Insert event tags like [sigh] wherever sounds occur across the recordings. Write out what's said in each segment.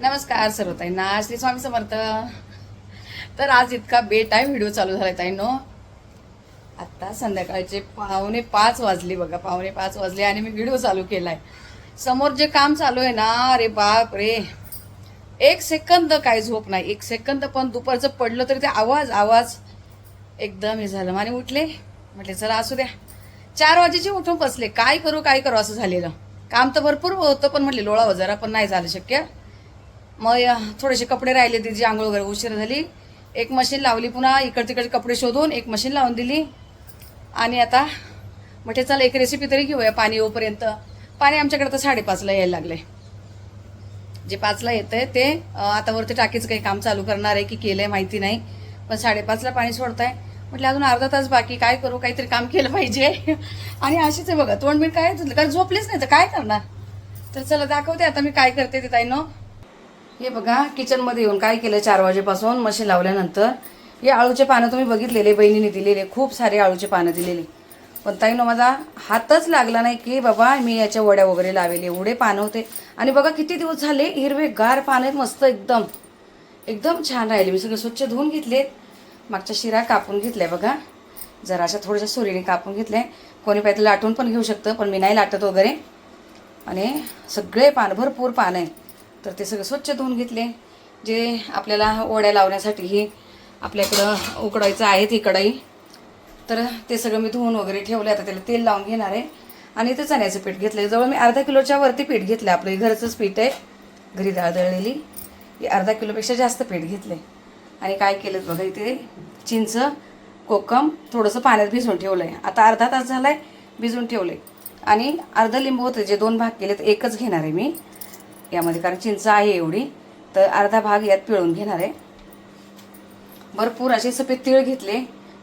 नमस्कार सर्वताईंना. श्री स्वामी समर्थ. तर आज इतका बेटाईम व्हिडिओ चालू झालाय ताईंनो. आत्ता संध्याकाळचे पावणे पाच वाजले बघा पावणे पाच वाजले आणि मी व्हिडिओ चालू केलाय. समोर जे काम चालू आहे ना अरे बाप रे. एक सेकंद काय झोप नाही एक सेकंद पण दुपारचं पडलं तरी ते आवाज आवाज एकदम हे झालं. आणि उठले म्हटले चला असू द्या. चार वाजेचे उठून बसले. काय करू काय करू? असं झालेलं. काम तर भरपूर होतं पण म्हटले लोळावं जरा पण नाही झालं शक्य. मग थोडेसे कपडे राहिले तिची आंघोळ वगैरे उशीर झाली. एक मशीन लावली पुन्हा इकडे तिकडे कपडे शोधून एक मशीन लावून दिली. आणि आता म्हटले चला एक रेसिपी तरी घेऊया पाणी येऊपर्यंत. पाणी आमच्याकडे तर साडेपाचला यायला लागले. जे पाचला येतं आहे ते आता वरती टाकीचं काही काम चालू करणार आहे की केलं आहे माहिती नाही. पण साडेपाचला पाणी सोडताय. म्हटलं अजून अर्धा तास बाकी काय करू? काहीतरी काम केलं पाहिजे. आणि अशीच आहे बघा तोंड मी काय? काय झोपलेच नाही तर काय करणार? तर चला दाखवते आता मी काय करते ते ताईनो. हे बघा किचनमध्ये येऊन काय केलं? चार वाजेपासून मशीन लावल्यानंतर हे आळूचे पानं तुम्ही बघितलेले बहिणीने दिलेले खूप सारे आळूचे पानं दिलेले. पण ताईनं माझा हातच लागला नाही की बाबा मी याच्या वड्या वगैरे लावेले एवढे पानं होते. आणि बघा किती दिवस झाले हिरवे गार पानं आहेत मस्त एकदम. एकदम छान राहिले. मी सगळे स्वच्छ धुवून घेतलेत मागच्या शिरा कापून घेतल्या बघा. जरा अशा थोड्याशा सुरीने कापून घेतल्या. कोणी पाहिजे लाटून पण घेऊ शकतं पण मी नाही लाटत वगैरे. आणि सगळे पान भरपूर पानं आहे तर ते सगळं स्वच्छ धुवून घेतले. जे आपल्याला ओढ्या लावण्यासाठी आपल्याकडं उकडायचं आहे ती कढाई. तर ते सगळं मी धुवून वगैरे ठेवलं आता त्याला तेल लावून घेणार आहे. आणि ते चण्याचं पीठ घेतलं जवळ मी अर्धा किलोच्या वरती पीठ घेतलं आपलं घरचंच पीठ आहे. घरी डाळ दळलेली अर्धा किलोपेक्षा जास्त पीठ घेतले आणि काय केलं बघा इथे? चिंच कोकम थोडंसं पाण्यात भिजवून ठेवलं आहे आता अर्धा तास झाला आहे भिजवून ठेवलं आहे आणि अर्धं लिंबू होते. जे दोन भाग केले तर एकच घेणार आहे मी. यामध्ये कारण चिंच आहे एवढी. तर अर्धा भाग यात पिळून घेणार आहे. भरपूर असे सफेद तीळ घेतले.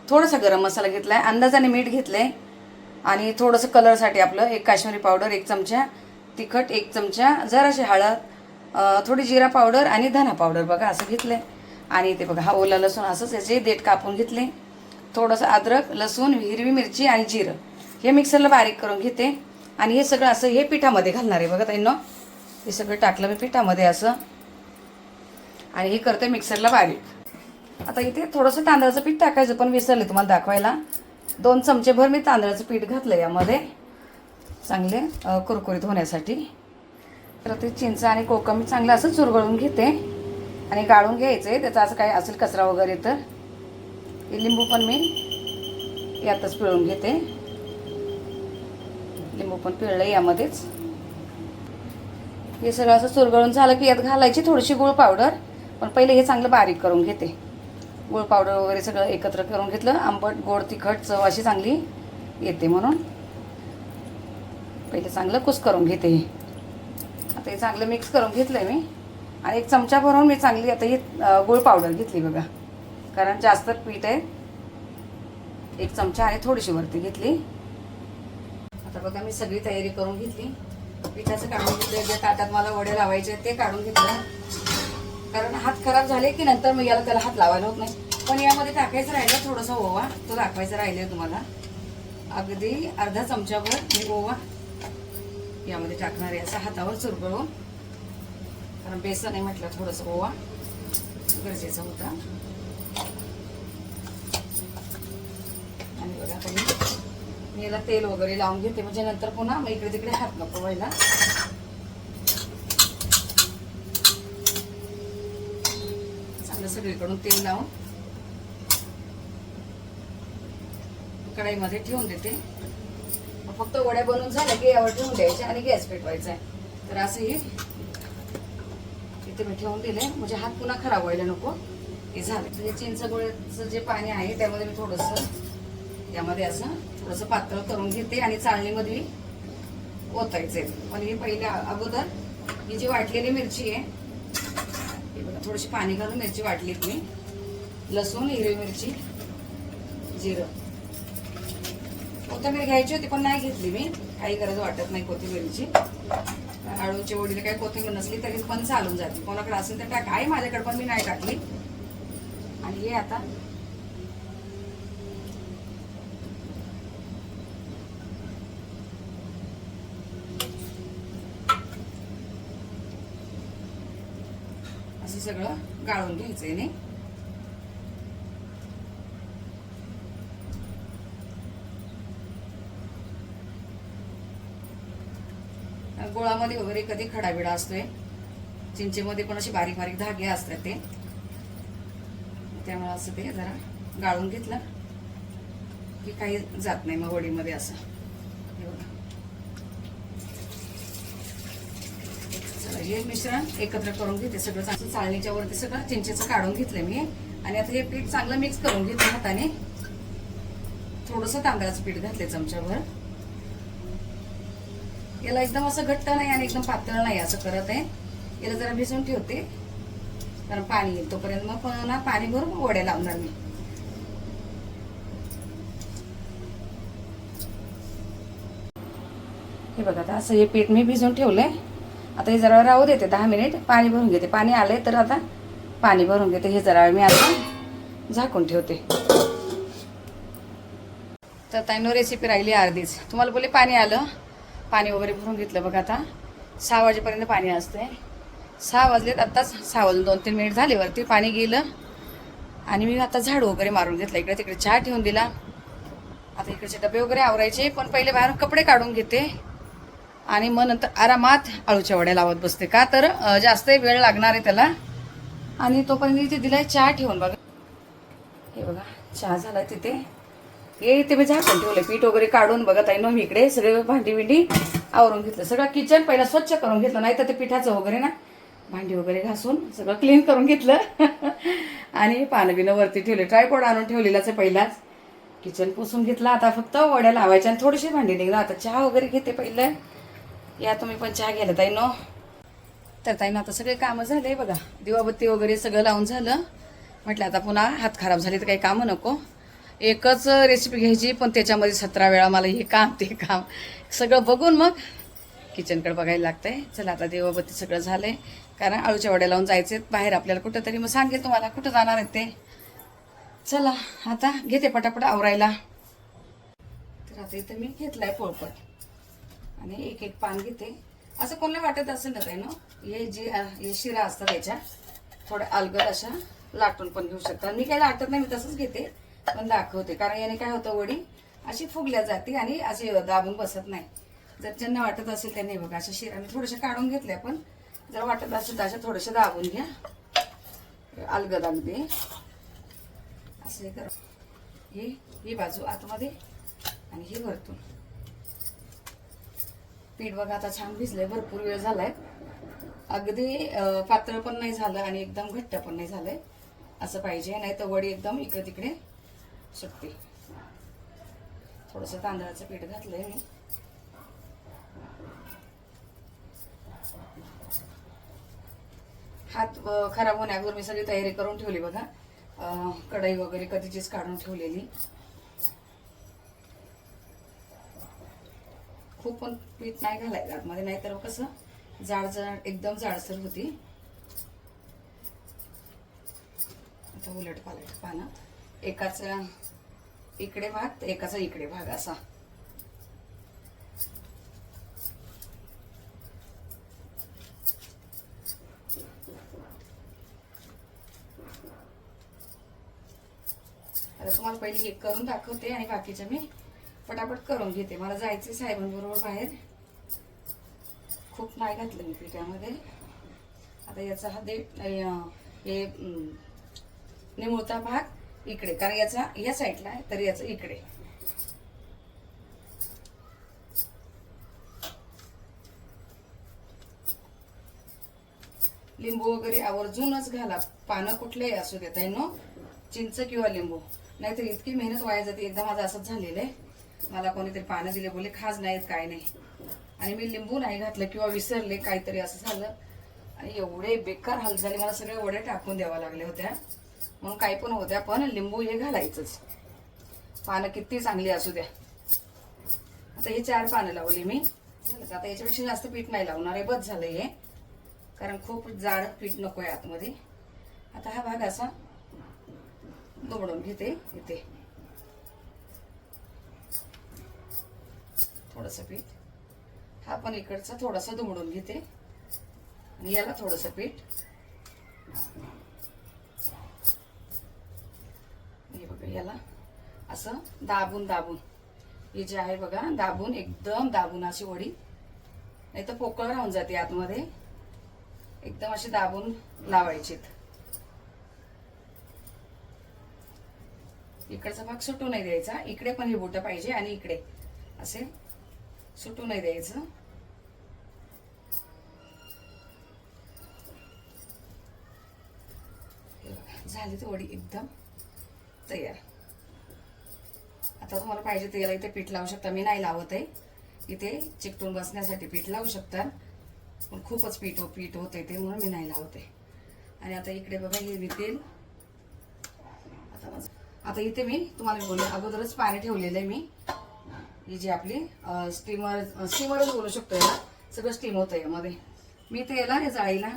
थोडासा गरम मसाला घेतला आहे अंदाजाने मीठ घेतलं आहे आणि थोडंसं कलरसाठी आपलं एक काश्मीरी पावडर एक चमचा तिखट एक चमचा जराशी हळद थोडी जिरा पावडर आणि धना पावडर बघा असं घेतलं आहे आणि ते बघा हा ओला लसूण असंच याचे देठ कापून घेतले. थोडंसं अद्रक लसूण हिरवी मिरची आणि जिरं. हे मिक्सरला बारीक करून घेते. आणि हे सगळं असं हे पिठामध्ये घालणार आहे बघा ताईंनो. हे सगळं टाकलं मी पिठामध्ये असं. आणि हे करते मिक्सरला बारीक. आता इथे थोडंसं तांदळाचं पीठ टाकायचं पण विसरले तुम्हाला दाखवायला. दोन चमचेभर मी तांदळाचं पीठ घातलं यामध्ये. चांगले कुरकुरीत होण्यासाठी. तर ते चिंच आणि कोकम मी चांगलं असं चुरगळून घेते. आणि गाळून घ्यायचे त्याचा असं काय असेल कचरा वगैरे तर. हे लिंबू पण मी यातच पिळून घेते. लिंबू पण पिळलं यामध्येच. हे सगळं असं चुरगळून झालं की यात घालायची थोडीशी गुळ पावडर पण पहिले हे चांगलं बारीक करून घेते. गुळ पावडर वगैरे सगळं एकत्र करून घेतलं. आंबट गोड तिखट चव अशी चांगली येते म्हणून. पहिले चांगलं कुस करून घेते हे. आता हे चांगलं मिक्स करून घेतलं आहे मी. आणि एक चमचा भरून मी चांगली आता ही गुळ पावडर घेतली बघा. कारण जास्त पीठ आहे. एक चमचा आणि थोडीशी वरती घेतली. आता बघा मी सगळी तयारी करून घेतली. पिठाचं काढून घेतलं जे ताटात मला वडे लावायचे ते काढून घेतलं कारण हात खराब झाले की नंतर मग याला त्याला हात लावायला होत नाही. पण यामध्ये टाकायचं राहिलं थोडासा ओवा तो दाखवायचा राहिले तुम्हाला. अगदी अर्धा चमचाभर मी ओवा यामध्ये टाकणार आहे असं हातावर चुरगळून. कारण बेसन आहे म्हटलं थोडंसं ओवा गरजेचा होता. आणि बघा आता याला तेल वगैरे लावून घेते. म्हणजे नंतर पुन्हा मग इकडे तिकडे हात नको व्हायला. चांगलं सगळीकडून तेल लावून कढाईमध्ये ठेवून देते. फक्त वड्या बनवून झाल्या की यावर ठेवून द्यायच्या आणि गॅस पेटवायचा आहे तर असं हे इथे मी ठेवून दिले म्हणजे हात पुन्हा खराब व्हायला नको. हे झालं. म्हणजे चिंचगोळ्याचं जे पाणी आहे त्यामध्ये मी थोडंसं यामध्ये असं थोडंसं पातळ करून घेते आणि चाळणीमध्ये ओतायचे पण हे पहिले अगोदर ही जी वाटलेली मिरची आहे हे बघा थोडीशी पाणी घालून मिरची वाटलीत मी. लसूण हिरवी मिरची जिरं. कोथिंबीर घ्यायची होती पण नाही घेतली मी. काही गरज वाटत नाही कोथिंबीरची. आळूच्या वडीला काही कोथिंबीर नसली तरी पण चालून जाते. कोणाकडे असेल तर टाक. आहे माझ्याकडे पण मी नाही टाकली. आणि हे आता सगळं गाळून घ्यायचंय नाही? गोळामध्ये वगैरे कधी खडाबिडा असतोय चिंचेमध्ये पण असे बारीक बारीक धागे असतात ते. त्यामुळे असं ते जरा गाळून घेतलं की काही जात नाही मग वडीमध्ये असं. हे बघा. हे मिश्रण एकत्र करून घेते सगळं. चांगलं चाळणीच्या वरती सगळं चिंचेचं काढून घेतलं मी. आणि आता हे पीठ चांगलं मिक्स करून घेते हाताने. थोडस तांदळाचं पीठ घातले चमच्यावर याला एकदम असं घट्ट नाही आणि एकदम पातळ नाही असं करत आहे. याला जरा भिजवून ठेवते. कारण पाणी येईल तोपर्यंत. मग ना पाणी भरून मग वड्या लावणार मी. हे बघा आता असं हे पीठ मी भिजवून ठेवलंय. आता हे जरा राहू देते दहा मिनिट. पाणी भरून घेते. पाणी आलंय तर आता पाणी भरून घेते. हे जरा मी आता झाकून ठेवते. तर ताईनो रेसिपी राहिली अर्धीच. तुम्हाला बोले पाणी आलं. पाणी वगैरे भरून घेतलं बघा आता. सहा वाजेपर्यंत पाणी असते सहा वाजलेत. आत्ताच सहा वाजून दोन तीन मिनिट झाले वरती. पाणी गेलं. आणि मी आता झाडू वगैरे मारून घेतला. इकडे तिकडे चहा ठेवून दिला. आता इकडचे डबे वगैरे आवरायचे. पण पहिले बाहेरून कपडे काढून घेते. आणि मग नंतर आरामात आळूच्या वड्या लावत बसते. का तर जास्त वेळ लागणार आहे त्याला. आणि तोपर्यंत इथे दिलाय चहा ठेवून बघा. हे बघा चहा झाला तिथे. हे इथे मी झाकून ठेवलं पीठ वगैरे काढून बघत आहे ना मी इकडे. सगळे भांडी बिंडी आवरून घेतलं. सगळं किचन पहिला स्वच्छ करून घेतलं नाही तर ते पिठाचं वगैरे ना. भांडी वगैरे घासून सगळं क्लीन करून घेतलं. [laughs] आणि पानबिनं वरती ठेवले. ट्रायपॉड आणून ठेवलेलाच आहे पहिलाच. किचन पुसून घेतला. आता फक्त वड्या लावायच्या आणि थोडीशी भांडी निघलं आता चहा वगैरे घेते पहिलं. या तुम्ही पण चहा घ्यायला ताई नो तर ताईनं आता सगळे कामं झाले बघा. दिवाबत्ती वगैरे सगळं लावून झालं. म्हटलं आता पुन्हा हात खराब झाले तर काही कामं नको. एकच रेसिपी घ्यायची पण त्याच्यामध्ये सतरा वेळा मला हे काम ते काम. सगळं बघून मग किचनकडे बघायला लागतंय. चला आता देवाबत्ती सगळं झालं आहे कारण आळूच्या वड्या लावून जायचे बाहेर. आपल्याला कुठं तरी मग सांगेल तुम्हाला कुठं जाणार आहेत ते. चला आता घेते पटापट आवरायला. तर आता इथं मी घेतलाय पोळपट. आणि एक एक पान घेते. असं कोणाला वाटत असेल ना काही ना? हे जे हे शिरा असतात त्याच्या थोड्या अलगद अशा लाटून पण घेऊ शकता. मी काही लाटत नाही मी तसंच घेते पण दाखवते. कारण याने काय होतं वडी अशी फुगल्या जाते आणि अशी दाबून बसत नाही. जर ज्यांना वाटत असेल त्यांनी बघा अशा शिराने थोड्याशा काढून घेतल्या पण जर वाटत असेल तर अशा थोड्याशा दाबून घ्या. अलगद अगदी. असं हे करा. ही ही बाजू आतमध्ये आणि ही वरतून. पीठ बघा आता छान भिजलंय भरपूर वेळ झालाय. अगदी पातळ पण नाही झालं आणि एकदम घट्ट पण नाही झालंय. असं पाहिजे नाही तर वडी एकदम इकडे तिकडे सुटते थोडस तांदळाचं पीठ घातलंय मी. हात खराब होण्याअगोदर मी सगळी तयारी करून ठेवली बघा. कढई वगैरे कधीचीच काढून ठेवलेली. खूप पण पीठ नाही घालायचं आतमध्ये नाहीतर कसं जाड जाड एकदम जाडसर होती. आता उलट पालट पानं एकाचा इकडे भाग तर एकाचा इकडे भाग असा. आता तुम्हाला पहिली एक करून दाखवते आणि बाकीच्या मी पटापट करून घेते. मला जायचे साहेबांबरोबर बाहेर. खूप नाही घातलं मी पिठामध्ये. आता याचा हा दे हे निमुळता भाग इकडे. कारण याचा या साईडला आहे तर याचं इकडे. लिंबू वगैरे आवर्जूनच घाला. पानं कुठलेही असू देत. आहे नो चिंच किंवा लिंबू. नाहीतर इतकी मेहनत वाया जाते. एकदा माझं असंच झालेलं आहे. मला कोणीतरी पानं दिले बोले खाज नाहीत काय नाही. आणि मी लिंबू नाही घातलं किंवा विसरले काहीतरी असं झालं. आणि एवढे बेकार हाल झाले मला सगळे वडे टाकून द्यावा लागल्या होत्या. म्हणून काही पण होत्या पण लिंबू हे घालायचंच. पानं किती चांगली असू द्या. आता हे चार पानं लावली मी. झालं आता याच्यापेक्षा जास्त पीठ नाही लावणार आहे बस झालं हे. कारण खूप जाड पीठ नको आहे आतमध्ये. आता हा भाग असा दुबडून घेते इथे थोडंसं पीठ. हा पण इकडचा थोडासा दुमडून घेते. आणि याला थोडंसं पीठ. हे बघा याला असं दाबून दाबून. हे जे आहे बघा दाबून एकदम दाबून अशी वडी. नाही तर पोकळ राहून जाते आतमध्ये. एकदम अशी दाबून लावायचेत. इकडचा भाग सुटू नाही द्यायचा. इकडे पण हे बोट पाहिजे आणि इकडे. असे सुटू नाही द्यायचं. झाली ती वडी एकदम तयार. आता तुम्हाला पाहिजे तर याला इथे पीठ लावू शकता. मी नाही लावत आहे इथे चिकटून बसण्यासाठी पीठ लावू शकता. पण खूपच पीठ हो पीठ होते ते म्हणून मी नाही लावत. आहे आणि आता इकडे बघा हे तेल आता आता इथे मी तुम्हाला बोलले अगोदरच पाणी ठेवलेलं आहे मी. ही जी आपली स्टीमर स्टीमरच बोलू शकतो याला सगळं स्टीम होतं यामध्ये. मी ते याला या जाळीला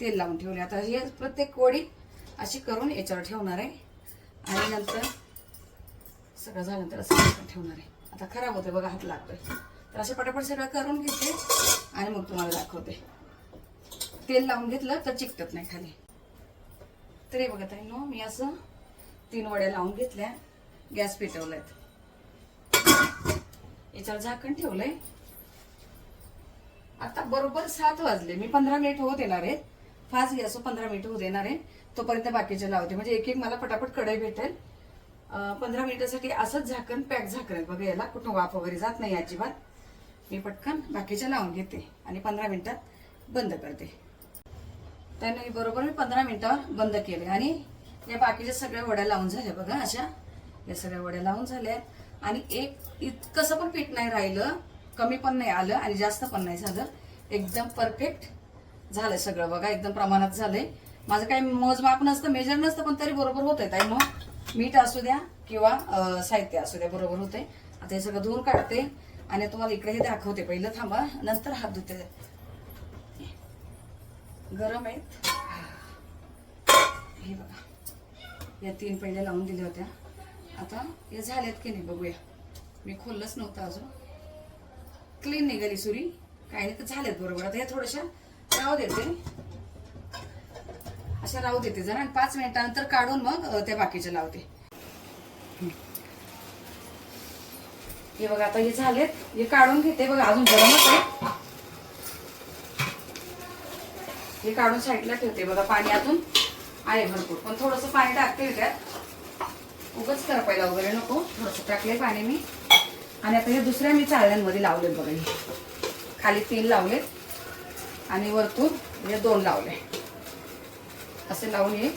तेल लावून ठेवले. आता हे प्रत्येक वडी अशी करून याच्यावर ठेवणार आहे. आणि नंतर सगळं झाल्यानंतर असं ठेवणार आहे. आता खराब होते बघा हात लागतोय. तर असे पटापट सगळं करून घेते आणि मग तुम्हाला दाखवते. तेल लावून घेतलं तर चिकटत नाही खाली. तरी बघत ताई नो मी असं तीन वड्या लावून घेतल्या गॅस पेटवल्यात. याच्यावर झाकण ठेवलंय. आता बरोबर सात वाजले. मी पंधरा मिनिट होत येणार आहे. फास्ट गॅस पंधरा मिनिट होत येणार आहे. तोपर्यंत बाकीचे लावते. म्हणजे एक एक मला पटापट कढई भेटेल. पंधरा मिनिटासाठी असंच झाकण पॅक झाकण बघा याला. कुठं वाफ वगैरे जात नाही अजिबात. मी पटकन बाकीच्या लावून घेते आणि पंधरा मिनिटात बंद करते. त्याने बरोबर मी पंधरा मिनिटावर बंद केले. आणि या बाकीच्या सगळ्या वड्या लावून झाल्या बघा अशा. या सगळ्या वड्या लावून झाल्या. आणि एक इतकंसं पण पीठ नाही राहिलं कमी पण नाही आलं आणि जास्त पण नाही झालं. एकदम परफेक्ट झालं सगळं बघा एकदम प्रमाणात झालंय. माझं काही मोजमाप नसतं मेजर नसतं पण तरी बरोबर होत आहे मग मीठ असू द्या किंवा साहित्य असू द्या बरोबर होते आता हे सगळं धुवून काढते आणि तुम्हाला इकडे हे दाखवते. पहिलं थांबा नंतर हात धुते. गरम आहेत. हे बघा. या तीन पहिल्या लावून दिल्या होत्या. आता हे झाल्यात की नाही बघूया. मी खोललंच नव्हतं अजून. क्लीन निघाली सुरी. काही नाही तर झाल्यात बरोबर. आता या थोड्याशा राहू देते अशा राहू देते जरा आणि पाच मिनिटानंतर काढून मग त्या बाकीच्या लावते. हे बघा आता हे झालेत. हे काढून घेते बघा अजून गरमच आहे. हे काढून साईडला ठेवते बघा पाणी अजून आहे भरपूर. पण थोडंसं पाणी टाकते त्यात. उगच करपायला वगैरे नको. थोडंसं टाकले पाणी मी. आणि आता हे दुसऱ्या मी चाळण्यांमध्ये लावलेत बघा हे. खाली तीन लावलेत. आणि वरतून हे दोन लावले. असे लावून हे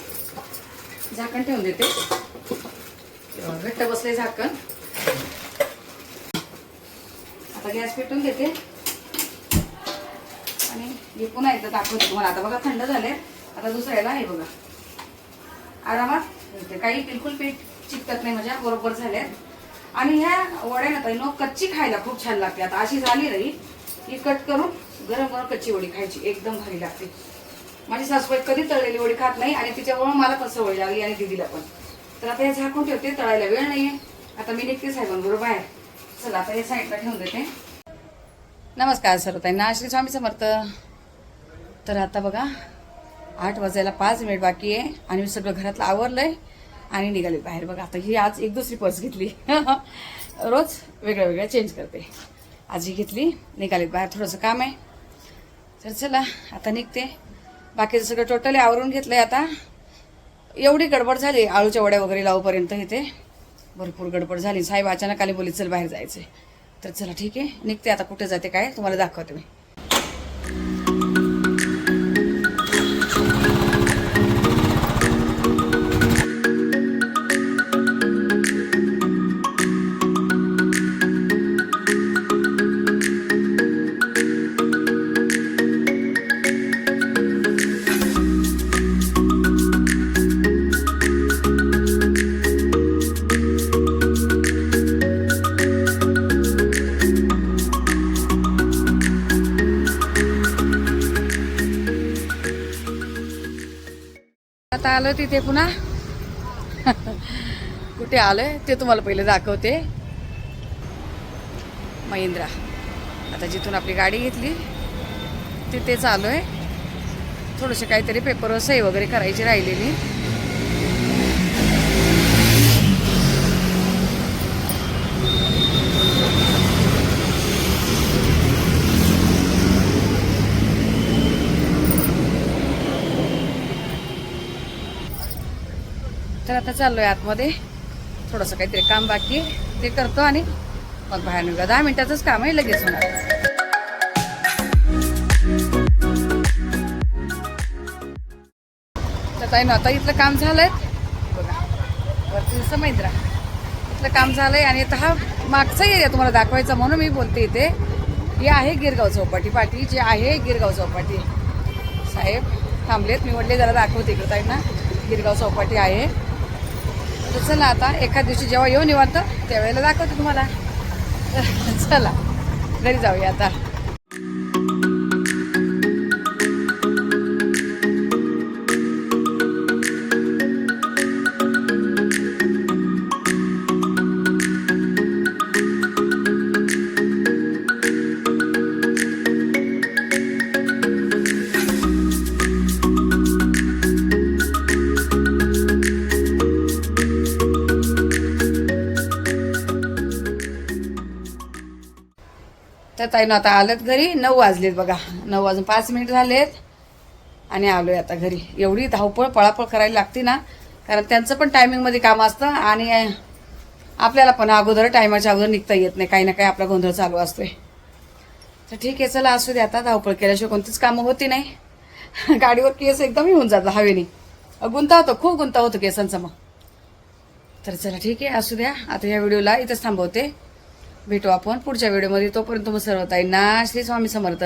झाकण ठेवून देते. घट्ट बसले झाकण. आता गॅस पेटून देते आणि हे पुन्हा एकदा दाखवते तुम्हाला. आता बघा थंड झाले आता दुसऱ्याला हे बघा. आरामात काही बिलकुल पीठ चिकटत नाही माझ्या बरोबर झाल्यात. आणि ह्या वड्या ना ताई नो कच्ची खायला खूप छान लागते. आता अशी झाली नाही ही कट करून गरम गरम कच्ची वडी खायची एकदम भारी लागते. माझी सासूबाई कधी तळलेली वडी खात नाही आणि तिच्यामुळे मला पण सवय लागली आणि दिदीला पण. तर आता हे झाकून ठेवते तळायला वेळ नाहीये. आता मी निघते साहेबांबरोबर बाहेर. चला आता हे साईडला ठेवून देते. नमस्कार सर्वताईंना श्री स्वामी समर्थ. तर आता बघा आठ वाजायला पाच मिनिट बाकी आहे आणि मी सगळं घरातलं आवरलं आहे आणि निघाले बाहेर. बघा आता ही आज एक दुसरी पर्स घेतली. [laughs] रोज वेगळ्या वेगळ्या चेंज करते. आज ही घेतली निघाले बाहेर थोडंसं काम आहे. तर चला आता निघते. बाकीचं सगळं टोटली आवरून घेतलंय आता. एवढी गडबड झाली आळूच्या वड्या वगैरे लावूपर्यंत इथे. भरपूर गडबड झाली. साहेब अचानक आली बोली चल बाहेर जायचंय. तर चला ठीक आहे. निघते आता कुठे जाते काय तुम्हाला दाखवते मी. तिथे पुन्हा? कुठे आलोय? ते तुम्हाला पहिले दाखवते. महिंद्रा. आता जिथून आपली गाडी घेतली तिथे चालू आहे थोडंसं काहीतरी पेपरवर सही वगैरे करायची राहिलेली. तर आता चाललोय आतमध्ये. थोडंसं काहीतरी काम बाकी ते करतो आणि मग बाहेर निघा दहा मिनिटाचंच काम आहे लगेच होणार. तर ताई ना आता इथलं काम झालंय. बघा. वरती जसं महिंद्रा इथलं काम झालंय आणि आता हा मागचा एरिया तुम्हाला दाखवायचा म्हणून मी बोलते इथे. ही आहे गिरगाव चौपाटी पाटी जी आहे गिरगाव चौपाटी. साहेब थांबलेत. मी म्हटले जरा दाखवते इकडं ताई ना गिरगाव चौपाटी आहे. तर चला आता एखाद दिवशी जेव्हा येऊन निवांत त्यावेळेला दाखवते तुम्हाला. [laughs] चला घरी जाऊया आता. तर ताई आता आलेत घरी. नऊ वाजलेत बघा. नऊ वाजून पाच मिनिट झालेत. आणि आलो आहे आता घरी. एवढी धावपळ पळापळ करायला लागते ना. कारण त्यांचं पण टायमिंगमध्ये काम असतं आणि आपल्याला पण अगोदर टायमाच्या अगोदर निघता येत नाही. काही ना काही आपला गोंधळ चालू असतोय. तर ठीक आहे चला असू दे आता. धावपळ केल्याशिवाय कोणतीच कामं होती नाही. [laughs] गाडीवर केस एकदम होऊन जातं हवेने. गुंता होतो खूप गुंता होतो केसांचा मग. तर चला ठीक आहे असू द्या. आता या व्हिडिओला इथंच थांबवते. भेटू आपण पुढच्या व्हिडिओमध्ये तोपर्यंत मग सर्व ताईंना श्री स्वामी समर्थ.